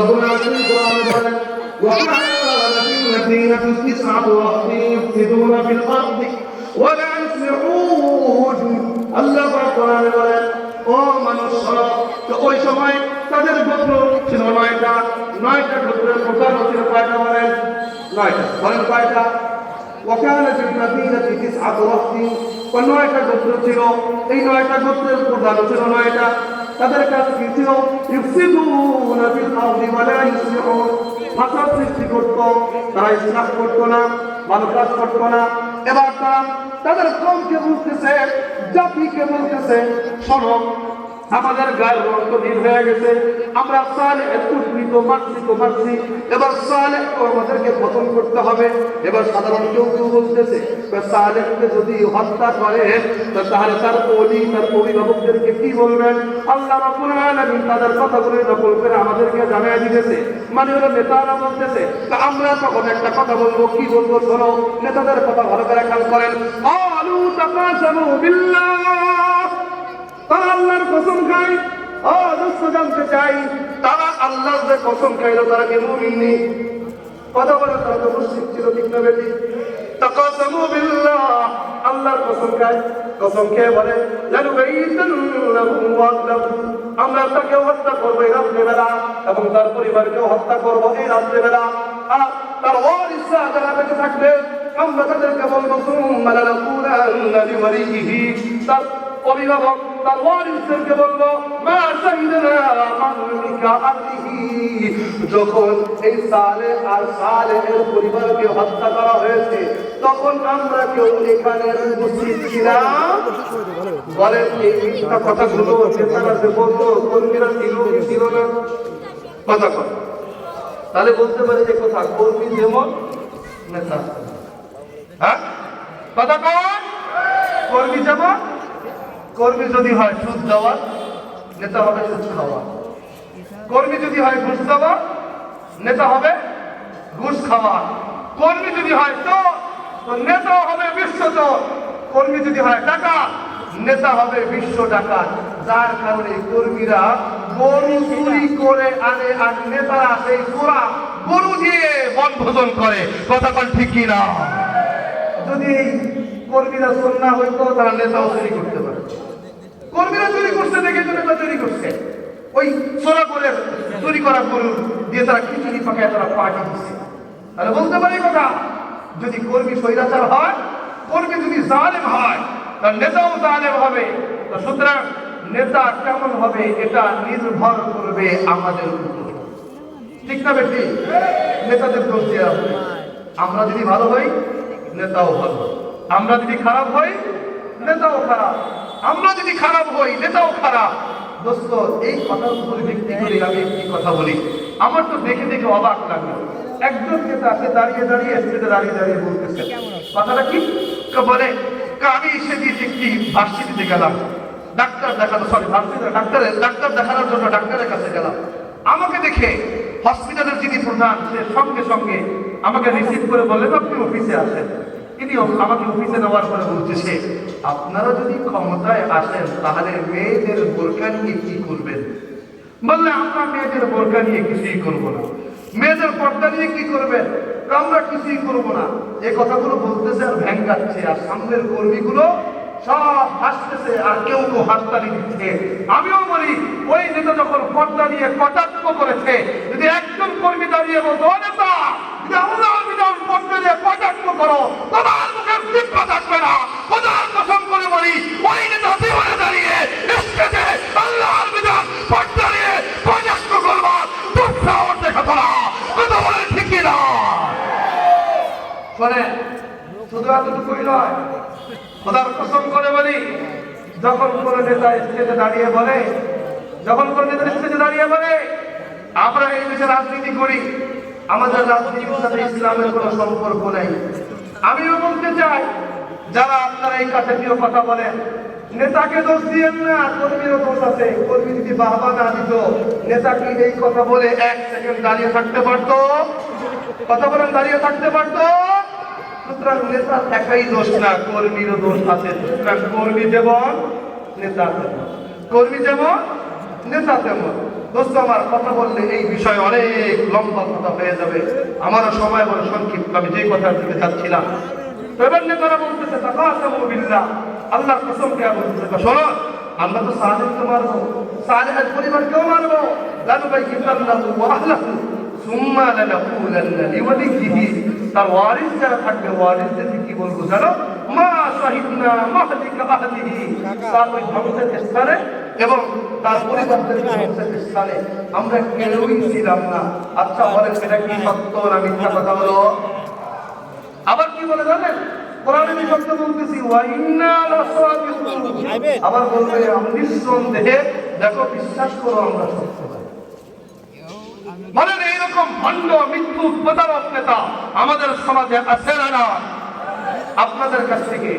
الله العظيم قائلا وما الذين في التسعة وأخيه يفسدون في الأرض ولا يصلحون الله قائلا ও মানুষরা তো ওই সময় তাদের গোত্র ছিল নয়টা নয়টা গোত্রের প্রধান ছিল কয়টা বলেন নয়টা বলেন কয়টা وكانت المدينة تسعة وقت ونوعك গোত্র ছিল এই নয়টা গোত্রের প্রধান ছিল নয়টা তাদের কাজ দ্বিতীয় ছিল ইফসিদুনা ফিল আরদি ওয়া লা ইসলিহুন ফাসাদ সৃষ্টি করত, তারা ইসলাহ করতো না ভালো কাজ করতো না। এবার তারা তাদের কমকে বলতেছে, জাতিকে বলতেছে, শোনো আমাদের গায়ের রক্ত নীল হয়ে গেছে। আমরা সালে কুটনি তো মারছি তো মারছি এবার সালে আমাদেরকে খতম করতে হবে। এবার সাধারণ কেউ কেউ বলতেছে সালেহকে যদি হত্যা করে তাহলে তার অলি, তার অভিভাবকদেরকে কি বলবেন? আল্লাহ রাব্বুল আলামিন তাদের কথাগুলো নকল করে আমাদেরকে জানিয়ে দিতেছে। মানে হলো নেতারা বলতেছে, তা আমরা তখন একটা কথা বলব, কি বলব শোনো? নেতাদের কথা ভালো করে খেয়াল করেন। আলু তাকাসামু বিল্লাহ। তারা আল্লাহর কসম খায়। দোস্ত জানতে চাই, তারা আল্লাহর যে কসম খাইলো, তারা কি মুমিনি কথা বলে তারা তো মুশরিক ছিল, ঠিক না বেটি? খায়। কসম খেয়ে বলে এবং তার পরিবারকেও হত্যা করব এই রাত্রেবেলা। আর তার ওয়ারিসরা যারা বেঁচে থাকবে। আমরা তাদেরকে বলব তার অভিভাবক ওয়ারিসদেরকে মা যখন এই সালে আর সালে এর পরিবারকে হত্যা করা হয়েছে, তখন আমরা কেউ এখানে উপস্থিত ছিলাম বলেন এই মিথ্যা কথাগুলো নেতারা যে বলতো, কর্মীরা ছিল কি ছিল না? কথা কথা তাহলে বলতে পারে যে কথা, কর্মী যেমন নেতা। হ্যাঁ? কথা কন। কর্মী যেমন কর্মী যদি হয় সুদ দেওয়া, নেতা হবে সুদ খাওয়া। কর্মী যদি হয় ঘুষ দেওয়া, নেতা হবে ঘুষ খাওয়া। কর্মী যদি হয় তো নেতা হবে বিশ্ব তো কর্মী যদি হয় টাকা নেতা হবে বিশ্ব টাকা যার কারণে কর্মীরা গরু চুরি করে আনে আর নেতারা সেই চোরা গরু দিয়ে বনভোজন করে। কথা কন ঠিক কি না যদি কর্মীরা চোর না হইতো, তারা নেতাও চুরি করতে পারে কর্মীরা চুরি করছে, দেখে তো নেতা চুরি করছে। ওই চোরা করে চুরি করা গরু দিয়ে তারা খিচুড়ি পাকায় তারা পার্টি দিচ্ছে। তাহলে বলতে পারি কথা, যদি কর্মী স্বৈরাচার হয়, কর্মী যদি জালেম হয়, তার নেতাও জালেম হবে। তো সুতরাং নেতা কেমন হবে এটা নির্ভর করবে আমাদের উপর। ঠিক না বেশি নেতাদের দোষ দেওয়া আমরা যদি ভালো হই, নেতাও ভালো। আমরা যদি খারাপ হই নেতাও খারাপ। আমরা যদি খারাপ হই, নেতাও খারাপ। দোস্ত, এই কথার উপরে ভিত্তি করে আমি একটি কথা বলি। আমার তো দেখে দেখে অবাক লাগল একজন নেতা সে দাঁড়িয়ে দাঁড়িয়ে স্টেজে দাঁড়িয়ে দাঁড়িয়ে বলতেছে। কথাটা কি? বলে আমি সেদিন একটি ভার্সিটিতে গেলাম। ডাক্তার দেখানো সরি ভার্সিটি ডাক্তারের ডাক্তার দেখানোর জন্য ডাক্তারের কাছে গেলাম। আমাকে দেখে হসপিটালের যিনি প্রধান, সে সঙ্গে সঙ্গে আমাকে রিসিভ করে বললেন, আপনি অফিসে আসেন। তিনি আমাকে অফিসে নেওয়ার পরে বলতেছে আপনারা যদি ক্ষমতায় আসেন, তাহলে মেয়েদের বোরকা নিয়ে কি করবেন? বললে, আমরা মেয়েদের বোরকা নিয়ে কিছুই করব না। মেয়েদের পর্দা নিয়ে কি করবেন? আমরা কিছুই করব না। এই কথাগুলো বলতেছে আর ভ্যাঙ্গাচ্ছে, আর সামনের কর্মীগুলো সব হাসতেছে, আর কেউ কেউ হাততালি দিচ্ছে। আমিও বলি, ওই নেতা যখন পর্দা নিয়ে কটাক্ষ করেছে, যদি একজন কর্মী দাঁড়িয়ে বলতো, "ও নেতা শোনেন শুধু এতটুকুই নয়, খোদার কসম করে বলি, যখন কোন নেতা স্টেজে দাঁড়িয়ে বলে, যখন কোন নেতা স্টেজে দাঁড়িয়ে বলে, আমরা এই দেশে রাজনীতি করি, আমাদের রাজনীতির সাথে ইসলামের কোনো সম্পর্ক নেই। আমিও বলতে চাই, যারা আপনারা এই কাছে প্রিয় কথা বলেন, নেতাকে দোষ দিয়েন না, কর্মীরও দোষ আছে, কর্মী যদি বাহবা না দিত, নেতা কি এই কথা বলে এক সেকেন্ড দাঁড়িয়ে থাকতে পারতো? কথা বলেন, দাঁড়িয়ে থাকতে পারতো? সুতরাং নেতা একাই দোষ না, কর্মীরও দোষ আছে। সুতরাং কর্মী যেমন, নেতা কর্মী যেমন, নেতা তেমন। দোস্ত, আমার কথা বললে এই বিষয়ে অনেক লম্বা কথা হয়ে যাবে। আমারও সময় বড় সংক্ষিপ্ত, আমি যেই কথার দিকে যাচ্ছিলাম। তো এবার নেতারা বলতেছে তাকাসামু বিল্লাহ। আল্লাহর কসম কে বলতেছে শোনো, আমরা তো সালেহকে মারবো। সালেহের পরিবারকেও মারবো। লানুবাইয়িতাল্লাহু ওয়া আহলাহু সুম্মা লানাকুলান্না লিওয়ালিহি তার ওয়ারিস যারা থাকবে কি বলব জানো? মা শাহিদনা মাহলিকা আহলিহি। তার ওই ধ্বংসের স্থানে এবং তার পরিবারদের ধ্বংসের স্থানে আমরা কেউই ছিলাম না। আচ্ছা বলেন এটা কি সত্য না মিথ্যা কথা হলো আবার কি বলে জানেন? কোরআনে আমি শব্দ বলতেছি ওয়া লাসাদিকুন আবার বলবে নিঃসন্দেহে দেখো বিশ্বাস করো আমরা সত্যবাদী বলেন এইরকম ভণ্ড মৃত্যু প্রতারক নেতা আমাদের সমাজে আছে না আপনাদের কাছ থেকে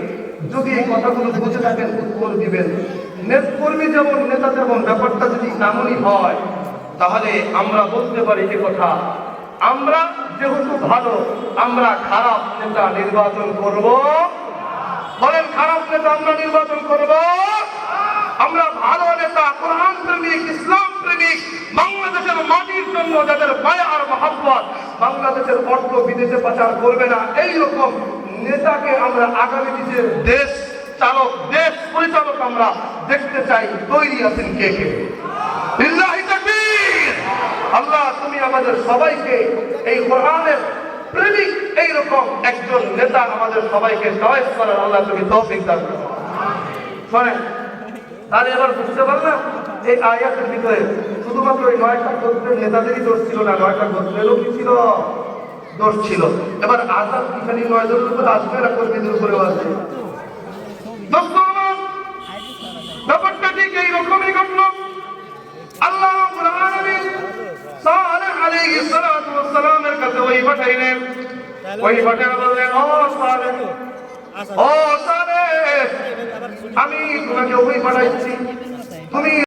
যদি এই কথাগুলো বুঝে থাকেন, উত্তর দিবেন। নেতকর্মী যেমন, নেতা যেমন ব্যাপারটা যদি এমনই হয়, তাহলে আমরা বলতে পারি যে কথা, আমরা যেহেতু ভালো, আমরা খারাপ নেতা নির্বাচন করব। বলেন খারাপ নেতা আমরা নির্বাচন করব? আমরা ভালো নেতা, কোরআন প্রেমিক, ইসলাম প্রেমিক, বাংলাদেশের মাটির জন্য যাদের মায়া আর মহাব্বত, বাংলাদেশের অর্থ বিদেশে পাচার করবে না। এই রকম নেতাকে আমরা আগামী দিনের দেশ চালক, দেশ পরিচালক আমরা দেখতে চাই। তৈরি আছেন কে কে? আল্লাহ, তুমি আমাদের সবাইকে এই কোরআনের প্রেমিক এইরকম একজন নেতা আমাদের সবাইকে চয়েস করার আল্লাহ তুমি তৌফিক দান করো। শোনেন তাহলে এবার বুঝতে পারলাম এই আয়াতের ভিতরে শুধুমাত্র এই নয়টা গোত্রের নেতাদেরই দোষ ছিল না, নয়টা গোত্রেরও কি ছিল? দোষ ছিল। এবার আজাদ খালি নয়জনের উপরে আসবে না কর্মীদের উপরেও আসবে? ব্যাপারটা ঠিক এইরকমই ঘটলো। আল্লাহ সালামের কাছে ওই পাঠাইলেন। ওই পাঠানো বললেন, ও সালেহ ও সালেহ আমি তোমাকে ওই পাঠাইছি তুমি